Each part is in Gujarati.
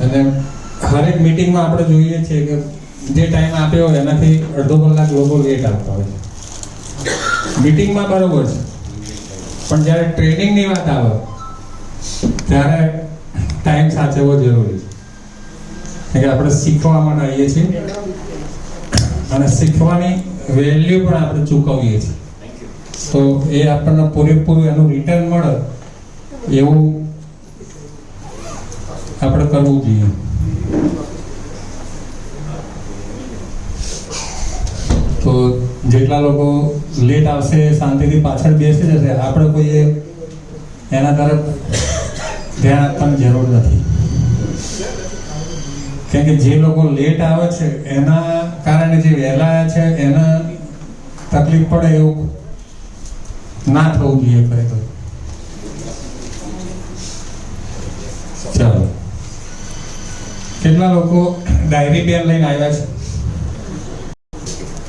અને હરેક મિટિંગમાં આપણે જોઈએ છીએ કે જે ટાઈમ આપ્યો હોય, એનાથી અડધો કલાક લોકો લેટ આવતા હોય છે. મિટિંગમાં બરોબર છે. પણ જ્યારે ટ્રેનિંગની વાત આવે, ત્યારે ટાઈમ સાચવવો જરૂરી છે. કે આપણે શીખવા માટે આવીએ છીએ. અને શીખવાની વેલ્યુ પણ આપણે ચૂકવીએ છીએ. તો એ આપણને પૂરેપૂરું એનું રિટર્ન મળે એવું આપણે કરવું જોઈએ. તો જેટલા લોકો લેટ આવશે, શાંતિથી પાછળ બેસી જશે, આપણે કોઈએ એના તરફ ધ્યાન આપવાની જરૂર નથી. કેમ કે જે લોકો લેટ આવે છે, એના કારણે જે વહેલા છે, એને તકલીફ પડે એવું ના થવું જોઈએ ખરેખર ચાલો કેટલા લોકો ડાયરી પેન લઈને આવ્યા છે?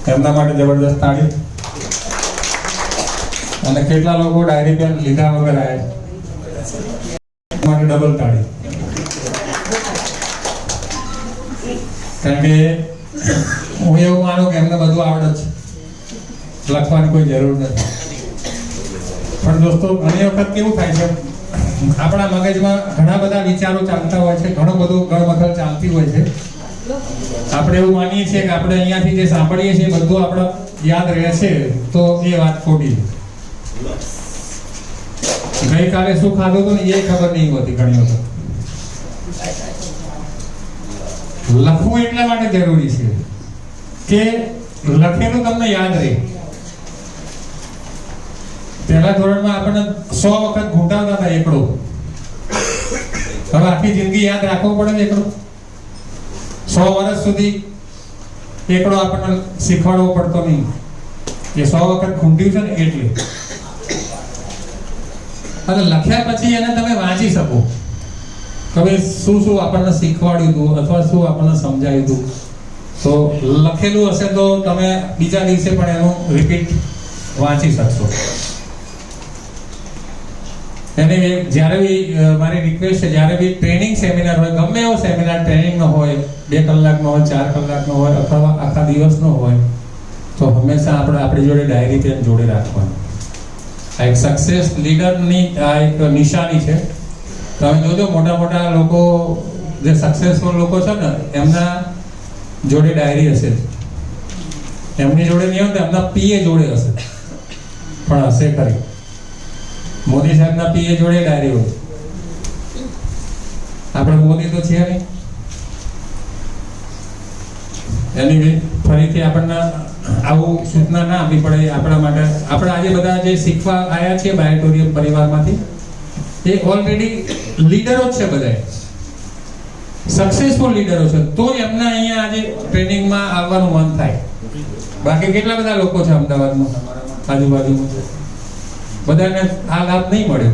એમના માટે જબરદસ્ત તાળી અને કેટલા લોકો ડાયરી પેન લીધા વગર આવ્યા માટે ડબલ તાળી કારણ કે હું એવું માનું કે એમને બધું આવડે છે. લખવાની કોઈ જરૂર નથી. પણ દોસ્તો, ઘણી વખત કેવું થાય છે? આપણા મગજમાં ઘણા બધા વિચારો ચાલતા હોય છે, ઘણો બધો ગળમથળ ચાલતી હોય છે. આપણે એવું માનીએ છીએ કે આપણે અહીંયાથી જે સાંભળીએ છીએ બધું આપણે યાદ રહેશે તો એ વાત ખોટી. ગઈકાલે શું ખાધું હતું એ ખબર નહીં હોતી ઘણી વખત. લખવું એટલા માટે જરૂરી છે કે લખેલું તમને યાદ રહે. પહેલા ધોરણમાં આપણને સો વખત ઘૂંટાવતા હતા એકડો. હવે આખી જિંદગી યાદ રાખવો પડે ને એકડો. સો વર્ષ સુધી એકડો આપણને શીખવાડવો પડતો નહીં. એ સો વખત ખૂંટ્યું છે ને એટલે. અને લખ્યા પછી એને તમે વાંચી શકો. તમે શું શું આપણને શીખવાડ્યું હતું અથવા શું આપણને સમજાયું હતું. તો લખેલું હશે તો તમે બીજા દિવસે પણ એનું રિપીટ વાંચી શકશો. એને જ્યારે બી મારી રિક્વેસ્ટ છે, જ્યારે બી ટ્રેનિંગ સેમિનાર હોય, ગમે એવો સેમિનાર ટ્રેનિંગનો હોય, બે કલાકનો હોય, ચાર કલાકનો હોય, અથવા આખા દિવસનો હોય, તો હંમેશા આપણે આપણી જોડે ડાયરી પેન જોડે રાખવાની. આ એક સક્સેસ લીડરની આ એક નિશાની છે. તમે જોજો, મોટા મોટા લોકો, જે સક્સેસફુલ લોકો છે ને, એમના જોડે ડાયરી હશે. એમની જોડે નહીં હોય તો એમના પીએ જોડે હશે. પણ હશે ખરી. મોદી સાહેબના પીએ જોડે ડાયરી આપણે મોદી તો છે નહીં. એની ફરીથી આપણને આવું સૂચના ના આપવી પડે આપણા માટે. આપણે આજે બધા જે શીખવા આવ્યા છે બાયોટોરિયમ પરિવારમાંથી, એ ઓલરેડી લીડરો જ છે બધા સક્સેસફુલ લીડરો છે. તો એમને અહીંયા આજે ટ્રેનિંગમાં આવવાનું મન થાય. બાકી કેટલા બધા લોકો છે અમદાવાદમાં? આજુબાજુમાં બધાને આ લાભ નહીં મળ્યો.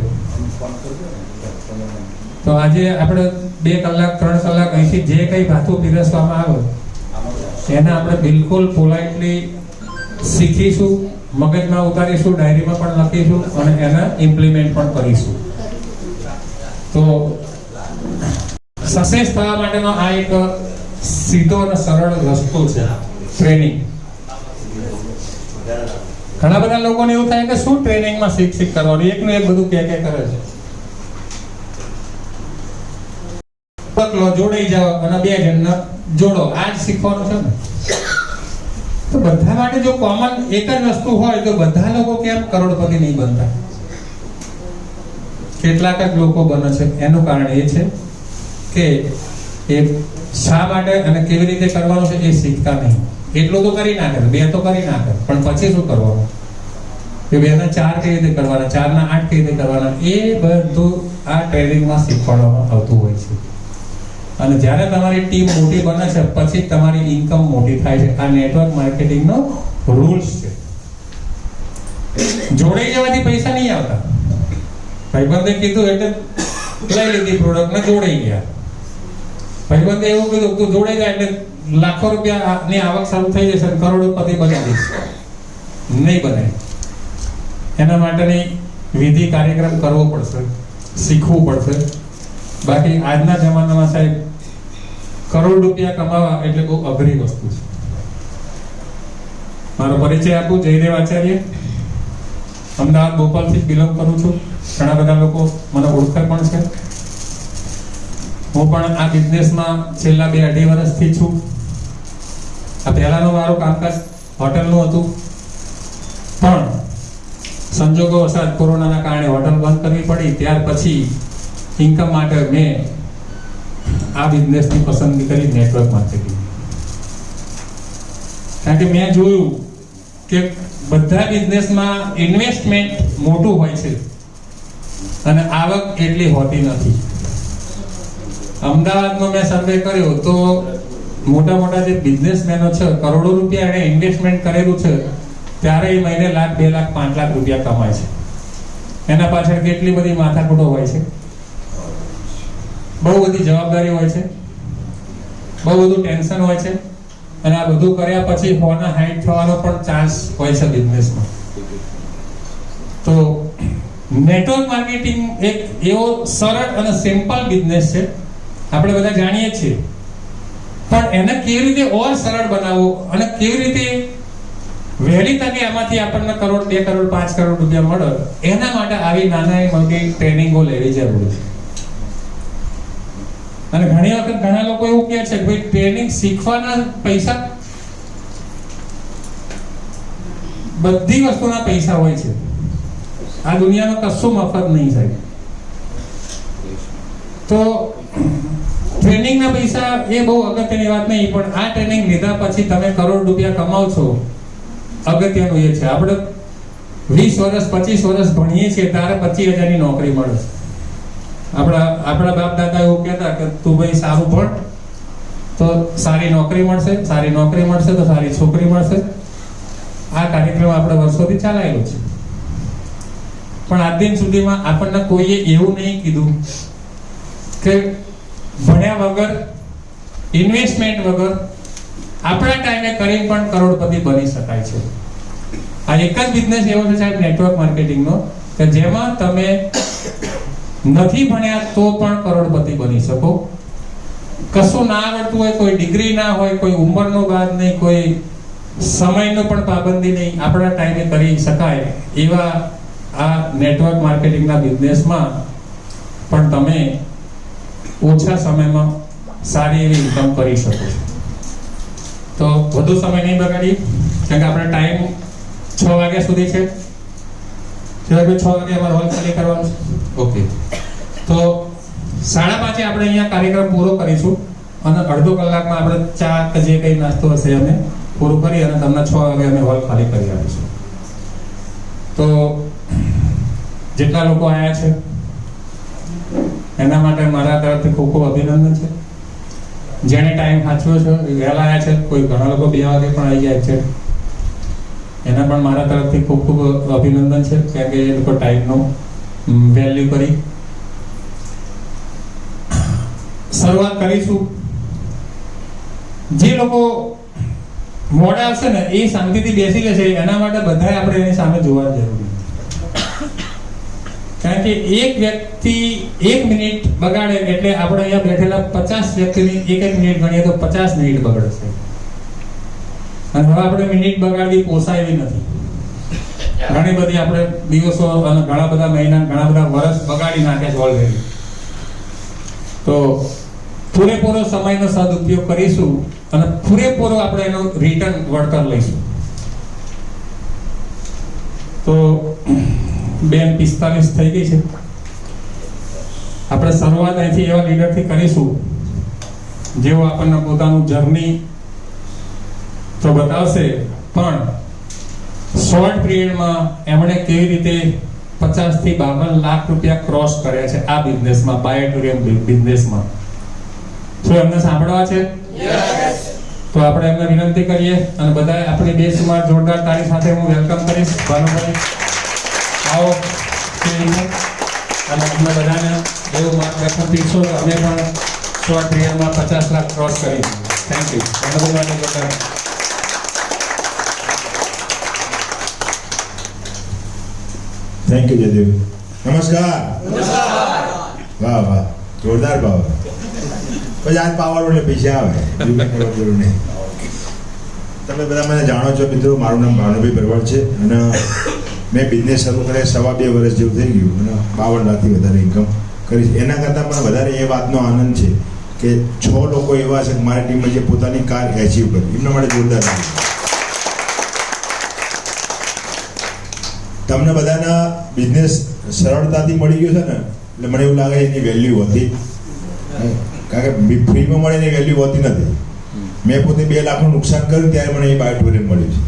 તો આજે આપણે બે કલાક, ત્રણ કલાક અહીંથી જે કંઈ ભાથું પીરસવામાં આવે, એને આપણે બિલકુલ પોલાઇટલી શીખીશું, મગજમાં ઉતારીશું, ડાયરીમાં પણ લખીશું અને એને ઇમ્પ્લિમેન્ટ પણ કરીશું. તો સક્સેસ થવા માટેનો આ એક સીધો અને સરળ રસ્તો છે, ટ્રેનિંગ. ઘણા બધા લોકોને એવું થાય કે શું ટ્રેનિંગમાં શીખ શીખ કરવાનું? એકનું એક બધું કે કે કરે છે. પકલો જોડાઈ જાઓ અને બે જણને જોડો. આ જ શીખવાનું છે ને? તો બધા માટે જો કોમન એક જ વસ્તુ હોય તો બધા લોકો કેમ કરોડપતિ નહીં બનતા? કેટલાક જ લોકો બને છે. એનું કારણ એ છે કે એ શા માટે અને કેવી રીતે કરવાનું છે એ શીખતા નહીં. એટલું તો કરી નાખે બે તો કરી નાખે પણ પછી શું કરવાનું? કે બે ના ચાર કઈ રીતે કરવાના? ચાર ના આઠ કઈ રીતે કરવાના? એ બધું આ ટ્રેનિંગમાં શીખવાડવામાં આવતું હોય છે. અને જ્યારે તમારી ટીમ મોટી બને છે, પછી તમારી ઇન્કમ મોટી થાય છે. આ નેટવર્ક માર્કેટિંગનો રૂલ્સ છે. જોડાઈ જવાથી પૈસા નહીં આવતા. ભાઈબંધે કીધું એટલે લઈ લીધી પ્રોડક્ટ ને જોડાઈ ગયા. ભાઈબંધે એવું કીધું, તું જોડાઈ જાય એટલે લાખો રૂપિયા ની આવક શરૂ થઈ જશે કરોડોપતિ બની જશે નહીં બને. એના માટેની વિધિ કાર્યક્રમ કરવો પડશે, શીખવું પડશે. બાકી આજના જમાનામાં સાહેબ, કરોડ રૂપિયા કમાવા એટલે બહુ અઘરી વસ્તુ છે. મારો પરિચય આપું, જયદેવ આચાર્ય. અમદાવાદ ભોપાલથી બિલોંગ કરું છું. ઘણા બધા લોકો મને ઓળખે પણ છે. હું પણ આ બિઝનેસમાં છેલ્લા બે અઢી વર્ષથી છું. આ પહેલાનું મારું કામકાજ હોટલનું હતું. પણ સંજોગો વસાત કોરોનાના કારણે હોટલ બંધ કરવી પડી. ત્યાર પછી ઇન્કમ માટે મેં આ બિઝનેસની પસંદગી કરી નેટવર્ક માર્કેટિંગ કારણ કે મેં જોયું કે બધા બિઝનેસમાં ઇન્વેસ્ટમેન્ટ મોટું હોય છે અને આવક એટલી હોતી નથી. અમદાવાદમાં મેં સર્વે કર્યો તો મોટા મોટા જે બિઝનેસમેનો છે, કરોડો રૂપિયા એણે ઇન્વેસ્ટમેન્ટ કરેલું છે, ત્યારે એ મહિને લાખ, બે લાખ, પાંચ લાખ રૂપિયા કમાય છે. એના પાછળ કેટલી બધી માથાકૂટો હોય છે? બહુ બધી જવાબદારી હોય છે. બહુ બધું ટેન્શન હોય છે. અને આ બધું કર્યા પછી હોના હાઈટ થવાનો પણ ચાન્સ હોય છે બિઝનેસમાં તો નેટવર્ક માર્કેટિંગ એક એવો સરળ અને સિમ્પલ બિઝનેસ છે. આપણે બધા જાણીએ છીએ. પણ એને કેવી રીતે ઓર સરળ બનાવવો અને કેવી રીતે વહેલી તકે આમાંથી આપણને કરોડ, બે કરોડ, પાંચ કરોડ રૂપિયા મળે, એના માટે આવી નાના મોટી ટ્રેનિંગો લેવી જરૂરી છે. અને ઘણી વખત ઘણા લોકો એવું કહે છે ભાઈ, ટ્રેનિંગ શીખવાના પૈસા બધી વસ્તુના પૈસા હોય છે. આ દુનિયામાં કશું મફત નહીં થાય. તો ટ્રેનિંગના પૈસા એ બહુ અગત્યની વાત નહીં, પણ આ ટ્રેનિંગ લીધા પછી તમે કરોડ રૂપિયા કમાવ છો. અગત્યનું એ છે. આપણે વીસ વર્ષ, પચીસ વર્ષ ભણીએ છીએ, ત્યારે પચીસ હજારની નોકરી મળે છે. આપણા આપણા બાપ દાદા એવું કહેતા કે, તું ભાઈ સારું ભણ, તો સારી નોકરી મળશે, સારી નોકરી મળશે, તો સારી છોકરી મળશે. આ કાર્યક્રમ આપણે વર્ષોથી ચાલાયેલો છે. પણ આજ દિન સુધીમાં આપણને કોઈએ એવું નહીં કીધું કે ભણ્યા વગર ઇન્વેસ્ટમેન્ટ વગર, આપણા ટાઈમે કરીને પણ કરોડપતિ બની શકાય છે. આ એક જ બિઝનેસ એવો છે સાહેબ નેટવર્ક માર્કેટિંગનો કે જેમાં તમે નથી ભણ્યા તો પણ કરોડપતિ બની શકો. કશું ના આવડતું હોય, કોઈ ડિગ્રી ના હોય, કોઈ ઉંમરનો બાદ નહીં, કોઈ સમયનો પણ પાબંદી નહીં, આપણા ટાઈમે કરી શકાય એવા આ નેટવર્ક માર્કેટિંગના બિઝનેસમાં પણ તમે ઓછા સમયમાં સારી એવી ઇન્કમ કરી શકો છો. તો વધુ સમય નહીં બગાડીએ કારણ કે આપણે ટાઈમ છ વાગ્યા સુધી છે. છ વાગે અમારે હોલ ખાલી કરવાનો છે. ઓકે. તો સાડા પાંચે આપણે અહીંયા કાર્યક્રમ પૂરો કરીશું અને અડધો કલાકમાં આપણે ચા કે જે કંઈ નાસ્તો હશે અમે પૂરું કરી અને તમને છ વાગે અમે હોલ ખાલી કરી આપીશું. તો જેટલા લોકો આવ્યા છે એના માટે મારા તરફથી ખૂબ ખૂબ અભિનંદન છે. જેને ટાઈમ સાચવ્યો છે વહેલા આવ્યા છે, કોઈ ઘણા લોકો બે વાગે પણ આવી જાય છે. એના પણ મારા તરફથી ખૂબ ખૂબ અભિનંદન છે કારણ કે એ લોકો ટાઈમનો વેલ્યુ કરી. શરૂઆત કરીશું. જે લોકો મોડા આવશે ને, એ શાંતિથી બેસી લેશે, એના માટે બધાએ આપણે એની સામે જોવા જરૂરી કારણ કે એક વ્યક્તિ એક મિનિટ બગાડે એટલે આપણે અહીંયા બેઠેલા પચાસ વ્યક્તિની એક એક મિનિટ ગણીએ તો પચાસ મિનિટ બગડશે. અને હવે આપણે મિનિટ બગાડવી પોસાય નથી. ઘણી બધી આપણે દિવસો અને ઘણા બધા મહિના, ઘણા બધા વર્ષ બગાડી નાખે છે ઓલરેડી તો પૂરેપૂરો સમયનો સદુપયોગ કરીશું અને પૂરેપૂરો આપણે એનો રિટર્ન વળતર લઈશું. તો બેન પિસ્તાલીસ થઈ ગઈ છે. આપણે શરૂઆત અહીંથી એવા લીડરથી કરીશું. જેઓ આપણને પોતાનું જર્ની તો બતાવશે પણ શોર્ટ પીરિયડમાં એમણે કેવી રીતે પચાસથી બાવન લાખ રૂપિયા ક્રોસ કર્યા છે આ બિઝનેસમાં બાયોટુરિયમ બિઝનેસમાં શું એમને સાંભળવા છે? તો આપણે એમને વિનંતી કરીએ અને બધા આપણી સુમાર જોરદાર તારી સાથે હું વેલકમ કરીશ. ભાનુભાઈ. આવો સ્ટેજમાં. અને અમને બધાને એવું માર્ગદર્શન પીશો તો અમે પણ શોર્ટ પિરિયડમાં પચાસ લાખ ક્રોસ કરી થેન્ક યુ ભાનુભાઈ માટે થેન્ક યુ જયદેવ નમસ્કાર. વાહ વાહ. જોરદાર ભાવ. પછી આજ પાવર એટલે પૈસા આવે નહીં. તમે બધા મને જાણો છો મિત્રો મારું નામ ભાનુભાઈ ભરવાડ છે. અને મેં બિઝનેસ શરૂ કર્યા સવા બે વર્ષ જેવું થઈ ગયું. અને બાવન લાખથી વધારે ઇન્કમ કરી છે. એના કરતાં પણ વધારે એ વાતનો આનંદ છે કે છ લોકો એવા છે મારી ટીમમાં જે પોતાની કાર એચીવ કરી. એમના માટે જોરદાર તમને બધાના બિઝનેસ સરળતાથી મળી ગયો છે ને? એટલે મને એવું લાગે એની વેલ્યુ હતી કારણ કે ફ્રીમાં મળે એની વેલ્યુ હોતી નથી. મેં પોતે બે લાખનું નુકસાન કર્યું, ત્યારે મને એ બાયોટોરિયમ મળ્યું છે.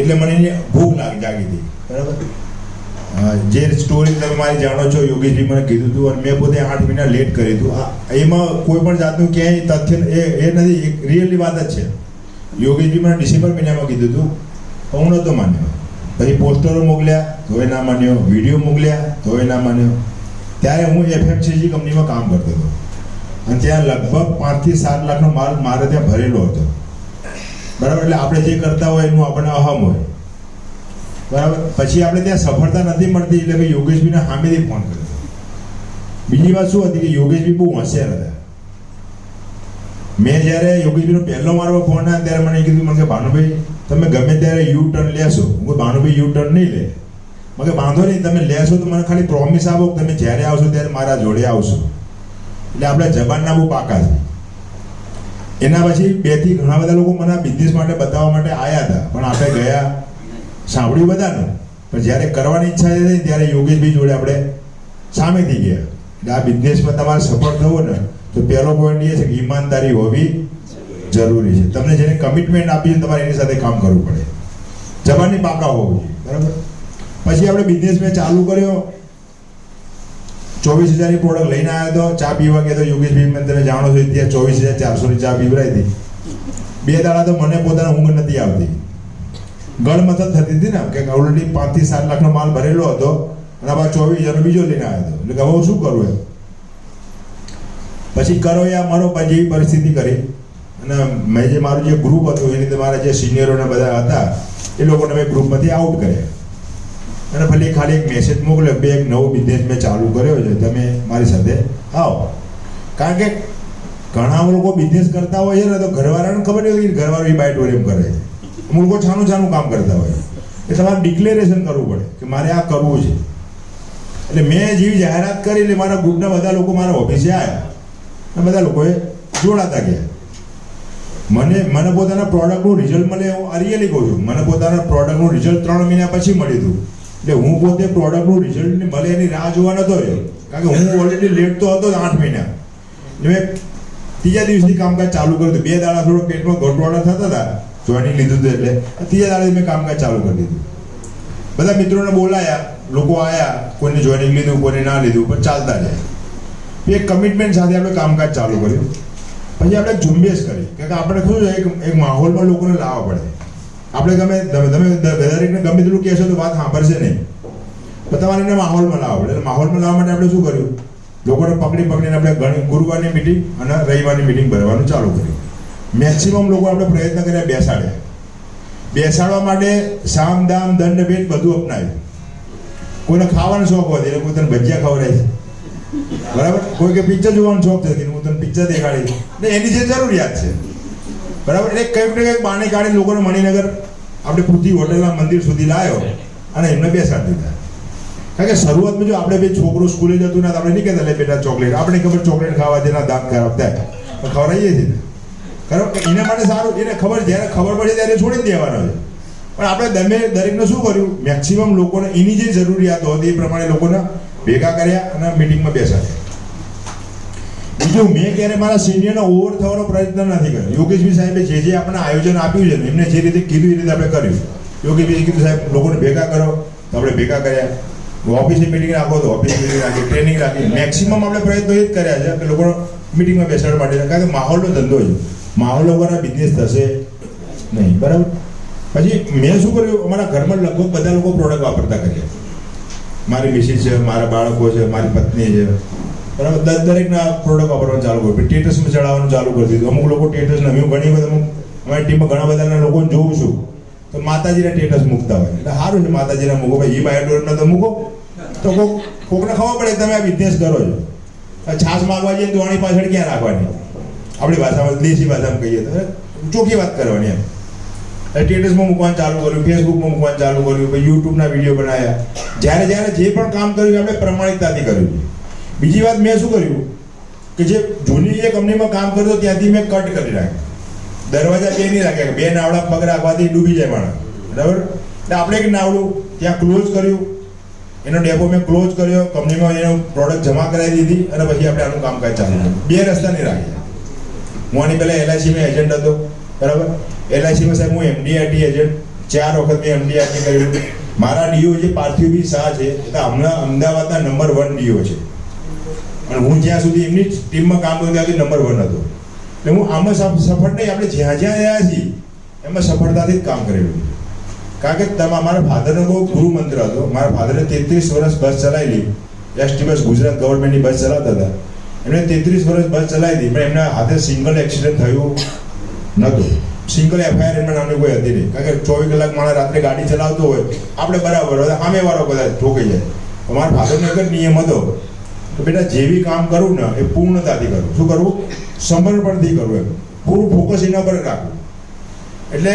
એટલે મને એની ભૂખ લાગી જાગી હતી. બરાબર? જે સ્ટોરી તમે મારી જાણો છો યોગેશજી મને કીધું હતું અને મેં પોતે આઠ મહિના લેટ કર્યું હતું એમાં કોઈ પણ જાતનું ક્યાંય તથ્ય એ એ નથી, એક રિયલી વાત જ છે. યોગેશજી મને ડિસેમ્બર મહિનામાં કીધું હતું હું નહોતો માન્યો. પછી પોસ્ટરો મોકલ્યા તોય ના માન્યો. વીડિયો મોકલ્યા તોય ના માન્યો. ત્યારે હું એફએમસીજી કંપનીમાં કામ કરતો હતો. અને ત્યાં લગભગ પાંચથી સાત લાખનો માલ મારે ત્યાં ભરેલો હતો. બરાબર? એટલે આપણે જે કરતા હોય એનું આપણને અહમ હોય. બરાબર? પછી આપણે ત્યાં સફળતા નથી મળતી એટલે મેં યોગેશભાઈને સામેથી ફોન કર્યો. બીજી વાત શું હતી કે યોગેશભાઈ બહુ હોશિયાર હતા. મેં જ્યારે યોગેશભાઈનો પહેલો મારો ફોન આવ્યો ત્યારે મને કીધું, મને કે ભાનુભાઈ, તમે ગમે ત્યારે યુ ટર્ન લેશો. હું ભાનુભાઈ યુ ટર્ન નહીં લે. મને વાંધો નહીં, તમે લેશો તો મને ખાલી પ્રોમિસ આપો કે તમે જ્યારે આવશો ત્યારે મારા જોડે આવશો. એટલે આપણે જબાનના બહુ પાકા છે. એના પછી બેથી ઘણા બધા લોકો મને બિઝનેસ માટે બતાવવા માટે આવ્યા હતા. પણ આપણે ગયા સાંભળ્યું બધાનું. પણ જ્યારે કરવાની ઈચ્છા થઈ ત્યારે યોગેશભાઈ જોડે આપણે સામેથી ગયા. એટલે આ બિઝનેસમાં તમારે સફળ થવો ને, તો પહેલો પોઈન્ટ એ છે કે ઈમાનદારી હોવી જરૂરી છે. તમને જેને કમિટમેન્ટ આપી તમારે એની સાથે કામ કરવું પડે. જવાની પાકા હોવું જોઈએ. બરાબર? પછી આપણે બિઝનેસ મેં ચાલુ કર્યો. ચોવીસ હજારની પ્રોડક્ટ લઈને આવ્યો હતો ચા પીવા ગયા તો યોગેશભાઈ મને તમે જાણો છો, ત્યાં ચોવીસ હજાર ચારસોની ચા પીવરાઈ હતી. બે દાડા તો મને પોતાને ઊંઘ નથી આવતી. ગળમથલ થતી હતી ને કે ઓલરેડી પાંચથી સાત લાખનો માલ ભરેલો હતો અને આમાં ચોવીસ હજારનો બીજો લઈને આવ્યો હતો. એટલે હવે શું કરવું એમ? પછી કરો યા મારો પછી એવી પરિસ્થિતિ કરી. અને મેં જે મારું જે ગ્રુપ હતું એની મારા જે સિનિયરોને બધા હતા, એ લોકોને મેં ગ્રુપમાંથી આઉટ કર્યા. અને ભલે ખાલી એક મેસેજ મોકલ્યો બે એક નવો બિઝનેસ મેં ચાલુ કર્યો છે. તમે મારી સાથે આવો. કારણ કે ઘણા લોકો બિઝનેસ કરતા હોય છે ને, તો ઘરવાળાને ખબર નહીં હોતી ઘરવાળો એ બાયોટોરિયમ કરે છે. લોકો છાનું છાનું કામ કરતા હોય. એ તમારે ડિક્લેરેશન કરવું પડે કે મારે આ કરવું છે. એટલે મેં જેવી જાહેરાત કરી એટલે મારા ગ્રુપના બધા લોકો મારા ઓફિસે આવ્યા અને બધા લોકોએ જોડાતા ગયા. મને મને પોતાના પ્રોડક્ટનું રિઝલ્ટ મળે હું અરિયલી કહું છું. મને પોતાના પ્રોડક્ટનું રિઝલ્ટ ત્રણ મહિના પછી મળ્યું હતું. એટલે હું પોતે પ્રોડક્ટનું રિઝલ્ટ મળે એની રાહ જોવા નતો રહ્યો. કારણ કે હું ઓલરેડી લેટ તો હતો આઠ મહિના. એટલે મેં ત્રીજા દિવસથી કામકાજ ચાલુ કર્યું હતું. બે દાડા થોડો પેટમાં ગટવાડા થતા હતા. જોઈનિંગ લીધું હતું એટલે ત્રીજા દાડે મેં કામકાજ ચાલુ કરી દીધું. બધા મિત્રોને બોલાયા, લોકો આવ્યા કોઈને જોઈનિંગ લીધું, કોઈને ના લીધું, પણ ચાલતા જાય એક કમિટમેન્ટ સાથે આપણે કામકાજ ચાલુ કર્યું. પછી આપણે ઝુંબેશ કરી કારણ કે આપણે શું છે, એક માહોલમાં લોકોને લાવવા પડે. આપણે ગમે તમે દરેકને ગમે તેટલું કહેશો તો વાત સાંભળશે નહીં. પણ તમારે એને માહોલમાં લાવવા પડે. માહોલમાં લાવવા માટે આપણે શું કર્યું? લોકોને પકડી પકડીને આપણે ગુરુવારની મિટિંગ અને રવિવારની મિટિંગ ભરવાનું ચાલુ કર્યું. મેક્સિમમ લોકો આપણે પ્રયત્ન કર્યા બેસાડ્યા. બેસાડવા માટે સામ, દામ, દંડ ભેદ બધું અપનાવ્યું કોઈને ખાવાનો શોખ હોય એટલે કોઈ તને ભજીયા ખવડાય છે. બરાબર? કોઈ કે પિક્ચર જોવાનો શોખ છે હું તને પિક્ચર દેખાડી ને એની જે જરૂરિયાત છે. બરાબર? એટલે કંઈક ને કંઈક બાને કાઢી લોકોને મણિનગર, આપણે પૃથ્વી હોટલના મંદિર સુધી લાવ્યો અને એમને બેસાડી દીધા. કારણ કે શરૂઆતમાં જો આપણે બે છોકરો સ્કૂલે જતું ના આપણે નહીં કહેતા, લે બેટા, ચોકલેટ. આપણે ખબર ચોકલેટ ખાવા જેના દાંત ખરાબ થાય. ખવડાવીએ છીએ બરાબર કે એના માટે સારું, એને ખબર, જ્યારે ખબર પડે ત્યારે છોડી દેવાનો છે. પણ આપણે દમે દરેકને શું કર્યું? મેક્સિમમ લોકોને એની જે જરૂરિયાતો હતી એ પ્રમાણે લોકોને ભેગા કર્યા અને મિટિંગમાં બેસાડ્યા. બીજું, મેં ક્યારે મારા સિનિયરનો ઓવર થવાનો પ્રયત્ન નથી કર્યો. યોગેશભાઈ સાહેબે જે જે આપણને આયોજન આપ્યું છે ને, એમને જે રીતે કીધું એ રીતે આપણે કર્યું. યોગેશભાઈ કીધું, સાહેબ, લોકોને ભેગા કરો. તો આપણે ભેગા કર્યા. ઓફિસની મિટિંગ રાખો તો ઓફિસ મિટિંગ રાખી ટ્રેનિંગ રાખી મેક્સિમમ આપણે પ્રયત્નો એ જ કર્યા છે કે લોકોને મિટિંગમાં બેસાડવા માટે. કારણ કે માહોલનો ધંધો છે. માહોલ વગરના બિઝનેસ થશે નહીં, બરાબર? પછી મેં શું કર્યું? અમારા ઘરમાં લગભગ બધા લોકો પ્રોડક્ટ વાપરતા કરીએ મારી મિસિસ છે, મારા બાળકો છે, મારી પત્ની છે. બરાબર? દરેક દરેકના પ્રોડક્ટ વાપરવાનું ચાલુ કર્યું. ટેટસમાં ચડાવવાનું ચાલુ કરી દીધું. અમુક લોકો ટેટસ હું ઘણી બધા અમુક અમારી ટીમમાં ઘણા બધા લોકોને જોઉં છું. તો માતાજીના ટેટસ મૂકતા હોય. એટલે સારું છે માતાજીના મૂકો. ભાઈ એ બાયોડોરના તો મૂકો. તો કોક કોકને ખબર પડે તમે આ બિઝનેસ કરો છો. છાશ માગવા જઈએ આની પાછળ ક્યાં રાખવાની? આપણી ભાષામાં દેશી ભાષામાં કહીએ તો ચોખ્ખી વાત કરવાની એમ. સ્ટેટસમાં મૂકવાનું ચાલુ કર્યું ફેસબુકમાં મૂકવાનું ચાલુ કર્યું, પછી યુટ્યુબના વીડિયો બનાવ્યા. જ્યારે જ્યારે જે પણ કામ કર્યું આપણે પ્રમાણિકતાથી કર્યું બીજી વાત મેં શું કર્યું? કે જે જૂની જે કંપનીમાં કામ કરતો ત્યાંથી મેં કટ કરી નાખ્યું. દરવાજા બે નહીં રાખ્યા, બે નાવડા પગ રાખવાથી ડૂબી જાય માણસ. બરાબર? એટલે આપણે એક નાવડું ત્યાં ક્લોઝ કર્યું. એનો ડેપો મેં ક્લોઝ કર્યો કંપનીમાં એનો પ્રોડક્ટ જમા કરાવી દીધી, અને પછી આપણે આનું કામકાજ ચાલુ બે રસ્તા નહીં રાખ્યા. હું આની પહેલાં એલઆઈસીમાં એજન્ટ હતો. બરાબર? એલઆઈસીમાં સાહેબ હું એમડીઆરટી એજન્ટ ચાર વખત મેં એમડીઆરટી કર્યું મારા ડીઓ જે પાર્થિવભાઈ શાહ છે, એ હમણાં અમદાવાદના નંબર વન ડીઓ છે. અને હું જ્યાં સુધી એમની ટીમમાં કામ કર્યું ત્યાંથી નંબર વન હતો. એટલે હું આમાં સફ- સફળ નહીં, આપણે જ્યાં જ્યાં રહ્યા છીએ, એમાં સફળતાથી જ કામ કરેલું કારણ કે તમારા મારા ફાધરનો બહુ ગુરુ મંત્ર હતો. મારા ફાધરે તેત્રીસ વર્ષ બસ ચલાવેલી. એસટી બસ ગુજરાત ગવર્મેન્ટની બસ ચલાવતા હતા. એમણે તેત્રીસ વર્ષ બસ ચલાવી હતી. પણ એમના હાથે સિંગલ એક્સિડન્ટ થયું નહોતું સિંગલ એફઆઈઆર એમના નામની કોઈ હતી નહીં. કારણ કે ચોવીસ કલાક માણસ રાત્રે ગાડી ચલાવતો હોય, આપણે બરાબર હોય સામે વાળો કદાચ ઠોકી જાય. અમારા મારા ફાધરનો એક જ નિયમ હતો કે બેટા, જે બી કામ કરું ને, એ પૂર્ણતાથી કરું. શું કરવું સમર્પણથી કરવું એમ. પૂરું ફોકસ એના પર રાખવું એટલે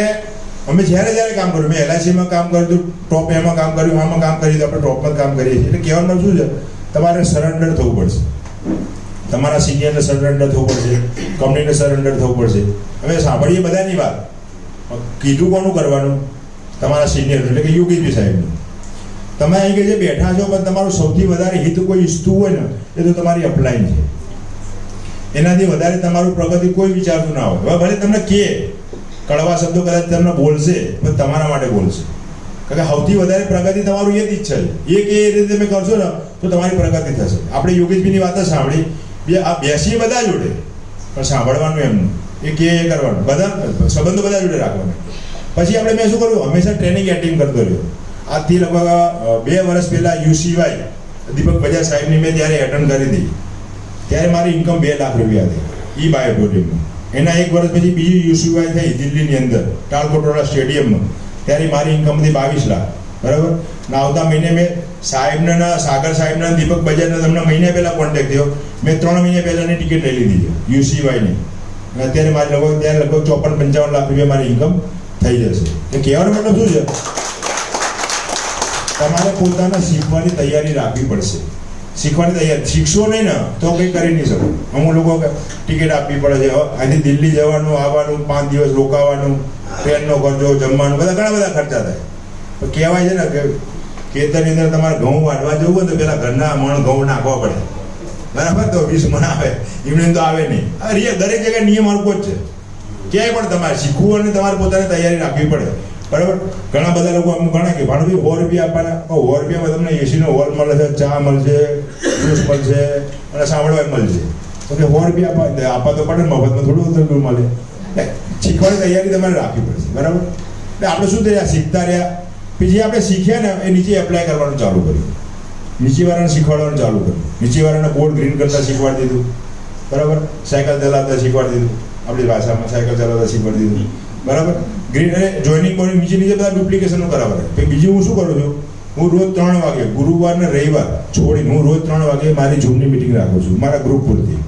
અમે જ્યારે જ્યારે કામ કર્યું, મેં એલઆઈસીમાં કામ કર્યું ટોપ એમાં કામ કર્યું, આમાં કામ કર્યું તો આપણે ટોપમાં કામ કરીએ છીએ. એટલે કહેવાનું શું છે? તમારે સરેન્ડર થવું પડશે. તમારા સિનિયરને સરેન્ડર થવું પડશે કંપનીને સરેન્ડર થવું પડશે. હવે સાંભળીએ બધાની વાત. કીધું કોનું કરવાનું? તમારા સિનિયર એટલે કે યોગીજી સાહેબનું. તમે અહીં કે જે બેઠા છો, પણ તમારું સૌથી વધારે હિત કોઈ ઈચ્છતું હોય ને, એ તો તમારી અપલાઈન છે. એનાથી વધારે તમારું પ્રગતિ કોઈ વિચારતું ના હોય. હવે ભલે તમને કે, કડવા શબ્દો કદાચ તમને બોલશે, પણ તમારા માટે બોલશે. કારણ કે સૌથી વધારે પ્રગતિ તમારું એ જ ઈચ્છા છે. એ કે એ રીતે તમે કરશો ને, તો તમારી પ્રગતિ થશે. આપણે યોગેશભાઈની વાત સાંભળી. બે આ બેસીએ બધા જોડે. પણ સાંભળવાનું એમનું એ કે એ કરવાનું. બધા સંબંધો બધા જોડે રાખવાના. પછી આપણે મેં શું કર્યું? હંમેશા ટ્રેનિંગ એટેન્ડ કરતો રહ્યો. આજથી લગભગ બે વર્ષ પહેલાં યુસીવાય દીપક બજાજ સાહેબની મેં ત્યારે એટેન્ડ કરી હતી. ત્યારે મારી ઇન્કમ બે લાખ રૂપિયા હતી. ઈ બાયોટોરિયમમાં એના એક વર્ષ પછી બીજી યુસીવાય થઈ, દિલ્હીની અંદર ટાલકોટોરા સ્ટેડિયમમાં. ત્યારે મારી ઇન્કમ હતી બાવીસ લાખ. બરાબર? ને આવતા મહિને મેં સાહેબને સાગર સાહેબના, દીપક બજાજના તમને મહિને પહેલાં કોન્ટેક્ટ થયો. મેં ત્રણ મહિના પહેલાની ટિકિટ લઈ લીધી છે યુસીવાયની અને અત્યારે મારી લગભગ ત્યારે લગભગ ચોપન પંચાવન લાખ રૂપિયા મારી ઇન્કમ થઈ જશે. તો કહેવાનો મતલબ શું છે? તમારે પોતાને શીખવાની તૈયારી રાખવી પડશે. શીખવાની તૈયારી, શીખશો નહીં ને, તો કંઈ કરી નહીં શકો. અમુક લોકો ટિકિટ આપવી પડે છે. અહીંથી દિલ્હી જવાનું, આવવાનું, પાંચ દિવસ રોકાવાનું, ટ્રેનનો ખર્ચો, જમવાનું, બધા ઘણા બધા ખર્ચા થાય. તો કહેવાય છે ને કે ખેતરની અંદર તમારે ઘઉં વાઢવા જવું હોય તો પેલા ઘરના મણ ઘઉં નાખવા પડે. બરાબર? તો વીસ મણ આવે. એમને તો આવે નહીં. રિયા દરેક જગ્યાએ નિયમ હરકો જ છે. ક્યાંય પણ તમારે શીખવું અને તમારે પોતાની તૈયારી રાખવી પડે. બરાબર? ઘણા બધા લોકો અમુક ઘણા કે, ભાણું સો રૂપિયા આપવાના. સો રૂપિયામાં તમને એસીનો હોલ મળે છે, ચા મળશે, જ્યુસ મળશે અને સાંભળવા મળશે. તો કે સો રૂપિયા આપવા આપવા તો પડે મફતમાં થોડું થોડું મળે. શીખવાની તૈયારી તમારે રાખવી પડશે. બરાબર? એટલે આપણે શું થયા શીખતા રહ્યા. પછી આપણે શીખ્યા ને, એ નીચે એપ્લાય કરવાનું ચાલુ કર્યું. નીચેવાળાને શીખવાડવાનું ચાલુ કર્યું. નીચેવાળાને બોર્ડ ગ્રીન કરતા શીખવાડી દીધું. બરાબર? સાયકલ ચલાવતા શીખવાડી દીધું. આપણી ભાષામાં સાયકલ ચલાવતા શીખવાડી દીધું. બરાબર? ગ્રીન જોઈનિંગ બોર્ડ નીચે નીચે બધા ડુપ્લિકેશનો કે બીજું હું શું કરું છું? હું રોજ ત્રણ વાગે, ગુરુવાર ને રવિવાર છોડીને હું રોજ ત્રણ વાગે મારી ઝૂમની મિટિંગ રાખું છું, મારા ગ્રુપ પૂરતી.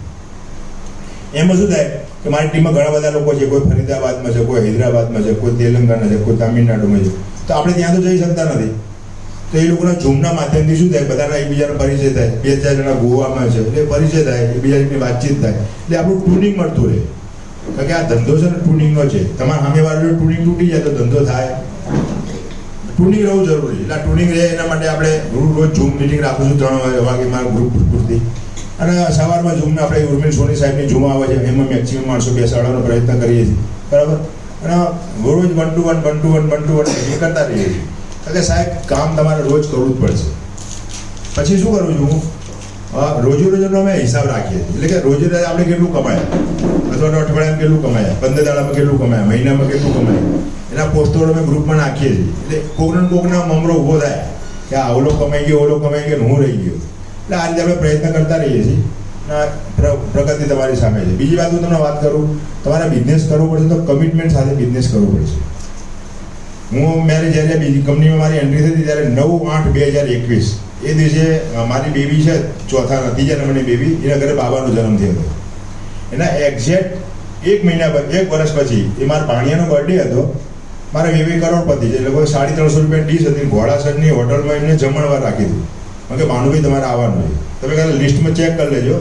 એમાં શું થાય? કે મારી ટીમમાં ઘણા બધા લોકો છે, કોઈ ફરીદાબાદમાં છે, કોઈ હૈદરાબાદમાં છે, કોઈ તેલંગાણા છે, કોઈ તામિલનાડુમાં છે. તો આપણે ત્યાં તો જઈ શકતા નથી. તો એ લોકોના ઝૂમના માધ્યમથી શું થાય? બધાના એકબીજાનો પરિચય થાય. બે ચાર જણા ગોવામાં છે. એટલે પરિચય થાય. એકબીજાની વાતચીત થાય. એટલે આપણું ટૂનિંગ મળતું રહે. કારણ કે આ ધંધો છે ને ટૂનિંગનો છે. તમારા સામેવાળો ટૂનિંગ તૂટી જાય તો ધંધો થાય. ટૂનિંગ રહેવું જરૂરી એટલે આ ટૂનિંગ રહે એના માટે આપણે રોજ રોજ ઝૂમ મિટિંગ રાખું છું. ત્રણ વાગે મારા ગ્રુપ પૂરતી. અને સવારમાં ઝૂમને આપણે ઉર્મિલ સોની સાહેબની ઝૂમ આવે છે. એમાં મેક્સિમમ માણસો બેસાડવાનો પ્રયત્ન કરીએ છીએ. બરાબર? અને રોજ one two one one two one one two one કરતા રહીએ છીએ. કે સાહેબ, કામ તમારે રોજ કરવું જ પડશે. પછી શું કરું છું હું? રોજે રોજનો અમે હિસાબ રાખીએ એટલે કે રોજે રોજ આપણે કેટલું કમાયા? અથવા તો અઠવાડિયામાં કેટલું કમાયા? પંદર દાડામાં કેટલું કમાયા? મહિનામાં કેટલું કમાયા? એના પોસ્ટરો અમે ગ્રુપમાં નાખીએ છીએ. એટલે કોકને કોકના મમરો ઊભો થાય કે આ ઓલો કમાઈ ગયો, ઓલો કમાઈ ગયો હું રહી ગયો. એટલે આ રીતે આપણે પ્રયત્ન કરતા રહીએ છીએ. પ્રગતિ તમારી સામે છે. બીજી વાત હું તમને વાત કરું, તમારે બિઝનેસ કરવો પડશે તો કમિટમેન્ટ સાથે બિઝનેસ કરવો પડશે. હું મેરેજ જ્યારે બીજી કંપનીમાં મારી એન્ટ્રી થઈ હતી ત્યારે નવ આઠ બે હજાર એકવીસ. એ દિવસે મારી બેબી છે, ચોથા ત્રીજા નંબરની બેબી એના ઘરે બાબાનો જન્મ થયો હતો. એના એક્ઝેક્ટ એક મહિના પછી એક વર્ષ પછી, એ મારા પાણીયાનો બર્થડે હતો, મારા વેવી કરોડપતિ છે લગભગ સાડી ત્રણસો રૂપિયા ડીશ હતી ઘોડાસરની હોટલમાં એમને જમણવાર રાખી દીધું કે ભાનુભાઈ, તમારે આવવાનું છે. તમે કાલે લિસ્ટમાં ચેક કરી લેજો.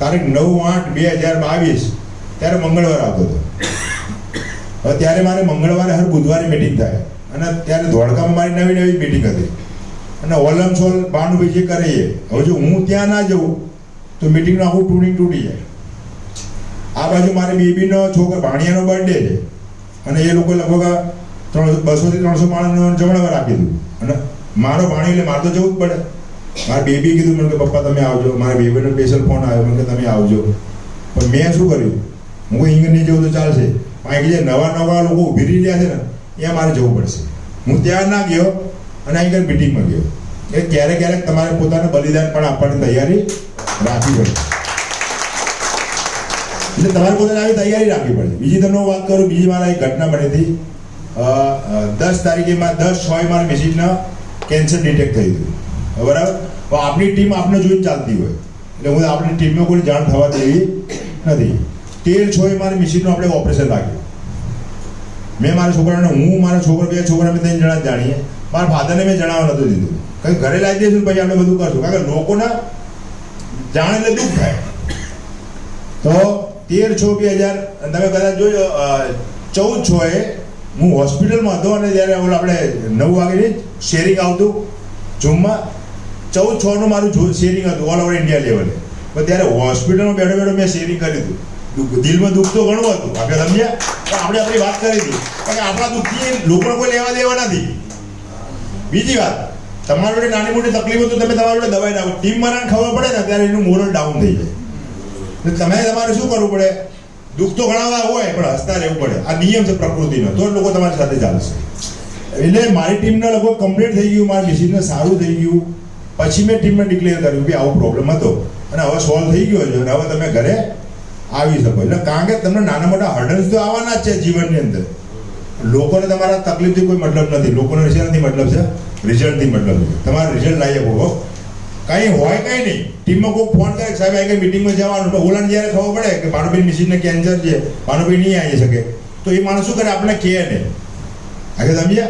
તારીખ નવ આઠ બે હજાર બાવીસ, ત્યારે મંગળવાર આવતો હતો. હવે ત્યારે મારે મંગળવારે હર બુધવારે મિટિંગ થાય. અને ત્યારે ધોળકામાં મારી નવી નવી મિટિંગ હતી. અને ઓલમ સોલ ભાનુભાઈ જે કરે એ, હવે જો હું ત્યાં ના જઉં, તો મિટિંગનું આખું ટૂડિંગ તૂટી જાય. આ બાજુ મારી બેબીનો છોકરો ભાણિયાનો બર્થડે છે. અને એ લોકો લગભગ ત્રણસો, બસોથી ત્રણસો માણસનો જમણવાર આપી દીધું. અને મારો ભાણી એટલે મારે તો જવું જ પડે. મારે બેબી કીધું મને કે પપ્પા તમે આવજો. મારા બેબીનો સ્પેશિયલ ફોન આવ્યો. મને કે તમે આવજો. પણ મેં શું કર્યું? હું ઈંગ નહીં જવું તો ચાલશે. અહીં જે નવા નવા લોકો ઊભી રહી રહ્યા છે ને, ત્યાં મારે જવું પડશે. હું ત્યાં ના ગયો અને અહીં મિટિંગમાં ગયો. એ ક્યારેક ક્યારેક તમારે પોતાનું બલિદાન પણ આપવાની તૈયારી રાખવી પડે. એટલે તમારે પોતાને આવી તૈયારી રાખવી પડે. બીજી તમને વાત કરું, બીજી મારા એક ઘટના બની હતી. દસ તારીખે માં દસ છ મારા મિસિસના કેન્સર ડિટેક્ટ થઈ હતું બરાબર? તો આપણી ટીમ આપણે જોઈને ચાલતી હોય. એટલે હું આપણી ટીમનો કોઈ જાણ થવા દેવી નથી. તેર છ એ મારી મિશીનનું આપણે ઓપરેશન રાખ્યું. મેં મારા છોકરાને, હું મારા છોકરા બે છોકરા મેં ત્રણ જણા જાણીએ. મારા ફાધરને મેં જણાવવા નતું દીધું. કંઈ ઘરે લાવી દઈશું પછી આપણે બધું કરશું. કારણ કે લોકોના જાણ એટલે દુઃખ થાય. તો તેર છ બે હજાર, તમે કદાચ જોજો ચૌદ છ એ હું હોસ્પિટલમાં હતો અને જ્યારે ઓલું આપણે નવ વાગે શેરિંગ આવતું, જૂમમાં, ચૌદ છ નું મારું શેરિંગ હતું ઓલ ઓવર ઇન્ડિયા લેવલે પણ ત્યારે હોસ્પિટલમાં બેઠો બેઠો મેં શેરિંગ કર્યું હતું. દિલમાં દુઃખ તો ઘણું હતું. આપણે સમજ્યા? પણ આપણે આપણી વાત કરી હતી પણ આપણા દુઃખથી લોકો કોઈ લેવા દેવા નથી. બીજી વાત, તમારી નાની મોટી તકલીફો તો તમે તમારી જોડે દવાઈ નાખો. ટીમ મારા ખબર પડે ને ત્યારે એનું મોરલ ડાઉન થઈ જાય. તમે તમારે શું કરવું પડે? દુઃખ તો ઘણા હોય, પણ હસતા રહેવું પડે. આ નિયમ છે પ્રકૃતિનો. તો લોકો તમારી સાથે ચાલશે એટલે મારી ટીમને લગભગ કમ્પ્લીટ થઈ ગયું. મારી મિસિસને સારું થઈ ગયું. પછી મેં ટીમને ડિક્લેર કર્યું કે આવો પ્રોબ્લેમ હતો. અને હવે સોલ્વ થઈ ગયો છે. અને હવે તમે ઘરે આવી શકો. એટલે કારણ કે તમને નાના મોટા હર્ડલ્સ તો આવવાના જ છે જીવનની અંદર. લોકોને તમારા તકલીફથી કોઈ મતલબ નથી. લોકોને રિઝલ્ટથી મતલબ છે રિઝલ્ટથી મતલબ છે તમારે રિઝલ્ટ લાવી આપો કંઈ હોય કંઈ નહીં. ટીમમાં કોઈ ફોન કરે, સાહેબ, આ કંઈ મિટિંગમાં જવાનું. તો ઓલાને જ્યારે ખબર પડે કે ભાનુભાઈ મિશીનને કેન્સર છે, ભાનુભાઈ નહીં આવી શકે, તો એ માણસ શું કરે? આપણે કહે નહીં. આગળ સમજ્યા?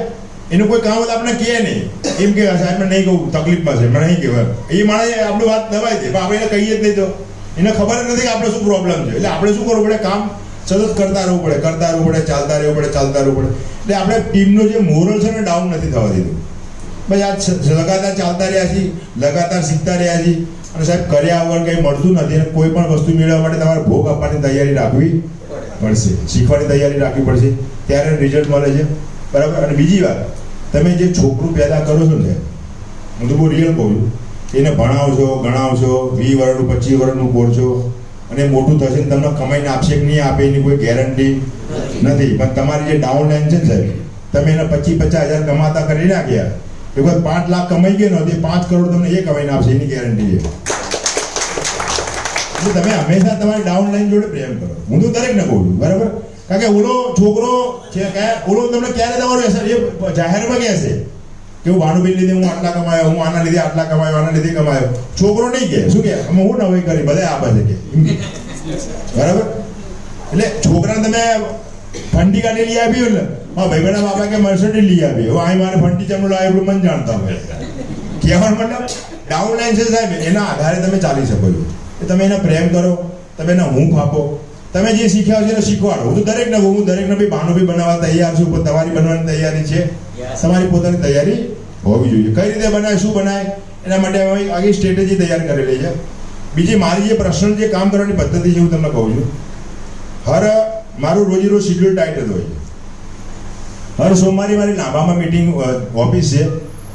એનું કોઈ કામ હોય આપણે કહે નહીં. એમ કે, સાહેબ નહીં કહું, તકલીફમાં છે. મેં નહીં કહેવાય. એ માણસ આપણી વાત દબાઈ દે. પણ આપણે એને કહીએ જ નહીં તો. એને ખબર નથી કે આપણે શું પ્રોબ્લેમ છે. એટલે આપણે શું કરવું પડે? કામ સતત કરતા રહેવું પડે, કરતા રહેવું પડે, ચાલતા રહેવું પડે, ચાલતા રહેવું પડે. એટલે આપણે ટીમનો જે મોરલ છે ને ડાઉન નથી થવા દીધું. ભાઈ આ લગાતાર ચાલતા રહ્યા છીએ, લગાતાર શીખતા રહ્યા છીએ. અને સાહેબ, કર્યા વગર કંઈ મળતું નથી અને કોઈ પણ વસ્તુ મેળવવા માટે તમારે ભોગ આપવાની તૈયારી રાખવી પડશે. શીખવાની તૈયારી રાખવી પડશે. ત્યારે રિઝલ્ટ મળે છે. બરાબર? અને બીજી વાત, તમે જે છોકરું પેદા કરો છો ને હું તો બહુ રિયલ કહું છું. એને ભણાવશો ગણાવશો વીસ વર્ષનું પચીસ વર્ષનું બોલજો. અને મોટું થશે ને તમને કમાઈને આપશે કે નહીં આપે એની કોઈ ગેરંટી નથી. પણ તમારી જે ડાઉન લાઈન છે ને સાહેબ, તમે એને પચીસ, પચાસ હજાર કમાતા કરી નાખ્યા. એક વખત પાંચ લાખ કમાઈ ગયો નહોતી પાંચ કરોડ તમને એ કમાઈને આપશે, એની ગેરંટી છે તમે હંમેશા તમારી ડાઉન લાઈન જોડે પ્રેમ કરો. હું તો દરેકને કહું બરાબર? કારણ કે ઓલો છોકરો છે ઓલો તમને ક્યારે તમારો રહેશે એ જાહેરમાં કહેશે કે હું ભાનુભાઈ લીધે, હું આટલા કમાયો, હું આના લીધે આટલા કમાયો, આના લીધે કમાયો. છોકરો નહીં કે, શું કે? અમે હું નવી કરી બધા આપે છે કે. બરાબર? એટલે છોકરાને તમે ફંડી કાઢી લઈ આપી એટલે હા ભાઈ બેટા બાપા કે મર્સડી લઈ આપી. હવે અહીં મારે ફંડી ચમડો આવ્યો એટલું મને જાણતા હોય. કહેવાનો મતલબ ડાઉન લાઈન છે સાહેબ, એના આધારે તમે ચાલી શકો છો. એ તમે એને પ્રેમ કરો, તમે એને હૂંફ આપો. તમે જે શીખ્યા છે એને શીખવાડો. હું તો દરેકને હું દરેકને બી ભાનુભી બનાવવા તૈયાર છું તમારી બનવાની તૈયારી છે. તમારી પોતાની તૈયારી હોવી જોઈએ. કઈ રીતે બનાય, શું બનાય, એના માટે અમે આગળ સ્ટ્રેટેજી તૈયાર કરેલી છે. બીજી મારી જે પ્રશ્ન જે કામ કરવાની પદ્ધતિ છે, હું તમને કહું છું. હર મારું રોજ રોજ શિડ્યુલ ટાઈટ જ હોય છે. હર સોમવારે મારી લાંબામાં મિટિંગ ઓફિસ છે.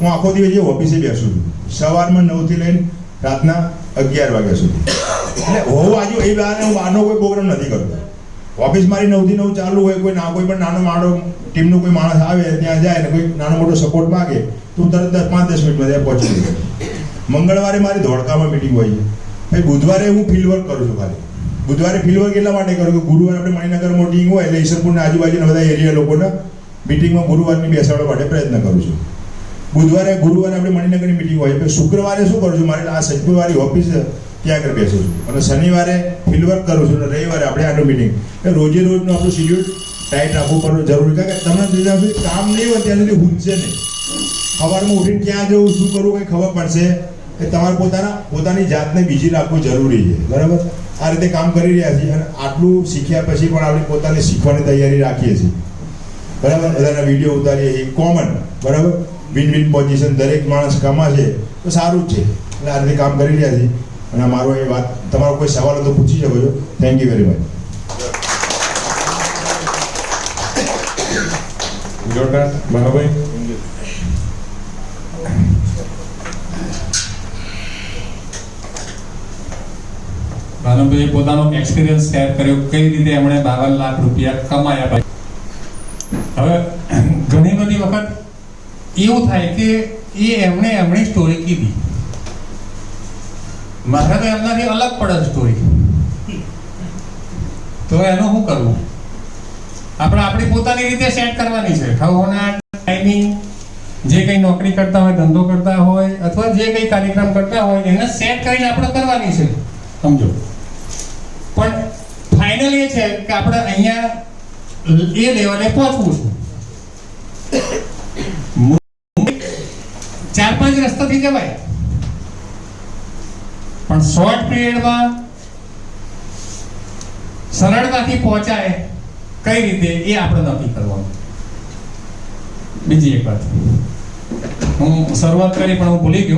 હું આખો દિવસ ઓફિસે બેસું છું. સવારમાં નવથી લઈને રાતના અગિયાર વાગ્યા સુધી. એટલે હોવું આજુ એ બહાર, હું બહારનો કોઈ પ્રોગ્રામ નથી કરતો. ઓફિસ મારી નવથી નવ ચાલુ હોય, કોઈ ના કોઈ પણ નાનો માણો ટીમનો કોઈ માણસ આવે, ત્યાં જાય ને કોઈ નાનો મોટો સપોર્ટ માગે, તો હું તરત પાંચ દસ મિનિટમાં ત્યાં પહોંચી જાય મંગળવારે મારી ધોળકામાં મીટિંગ હોય છે. ભાઈ, બુધવારે હું ફિલ્ડ વર્ક કરું છું ખાલી. બુધવારે ફિલ્ડ વર્ક એટલા માટે કરું કે ગુરુવારે આપણે મણિનગર મીટિંગ હોય એટલે ઈશ્વરપુરના આજુબાજુના બધા એરિયા લોકોના મિટિંગમાં ગુરુવારની બેસાડવા માટે પ્રયત્ન કરું છું. બુધવારે ગુરુવારે આપણે મણિનગરની મિટિંગ હોય શુક્રવારે શું કરું છું? મારે આ શુક્રવારે ઓફિસ ત્યાં આગળ બેસું છું. અને શનિવારે ફિલ્ડવર્ક કરું છું અને રવિવારે આપણે આગળ મિટિંગ એ રોજે રોજનું આપણું શિડ્યુલ ટાઈટ રાખવું પડવું જરૂરી કારણ કે તમને ત્યાં સુધી કામ નહીં હોય, ત્યાં સુધી હુંચશે નહીં. સવારમાં ઉઠીને ક્યાં જવું, શું કરવું કંઈ ખબર પડશે. એ તમારે પોતાના, પોતાની જાતને બીજી રાખવું જરૂરી છે. બરાબર? આ રીતે કામ કરી રહ્યા છીએ અને આટલું શીખ્યા પછી પણ આપણે પોતાને શીખવાની તૈયારી રાખીએ છીએ. બરાબર? બધાના વીડિયો ઉતારીએ એ કોમન બરાબર? વિન વિન પોઝિશન દરેક માણસ કમાશે. તો સારું જ છે. એટલે આ રીતે કામ કરી રહ્યા છીએ. અને મારો એ વાત તમારો કોઈ સવાલ તો પૂછી શકો છો. થેન્ક યુ વેરી મચ જોરદાર. ભાનુભાઈએ પોતાનો એક્સપિરિયન્સ શેર કર્યો. કઈ રીતે એમણે બાવન લાખ રૂપિયા કમાયા ભાઈ? હવે ઘણી બધી વખત એવું થાય કે એ એમણે એમની સ્ટોરી કીધી. મારે તો એમનાથી અલગ પડે સ્ટોરી તો એનું શું કરવું આપણે આપણી પોતાની રીતે સેટ કરવાની છે. ઠવોના ટાઈમિંગ જે કંઈ નોકરી કરતા હોય, ધંધો કરતા હોય, અથવા જે કંઈ કાર્યક્રમ કરતા હોય, એને સેટ કરીને આપણે કરવાની છે. સમજો? પણ ફાઇનલ એ છે કે આપણે અહીંયા એ લેવલે પહોંચવું છે. ચાર પાંચ રસ્તાથી જવાય. પણ શોર્ટ પીરિયડમાં સરળતાથી પહોંચાય કઈ રીતે એ આપણે નક્કી કરવાનું. બીજી એક વાત. હું શરૂઆત કરી પણ હું ભૂલી ગયો.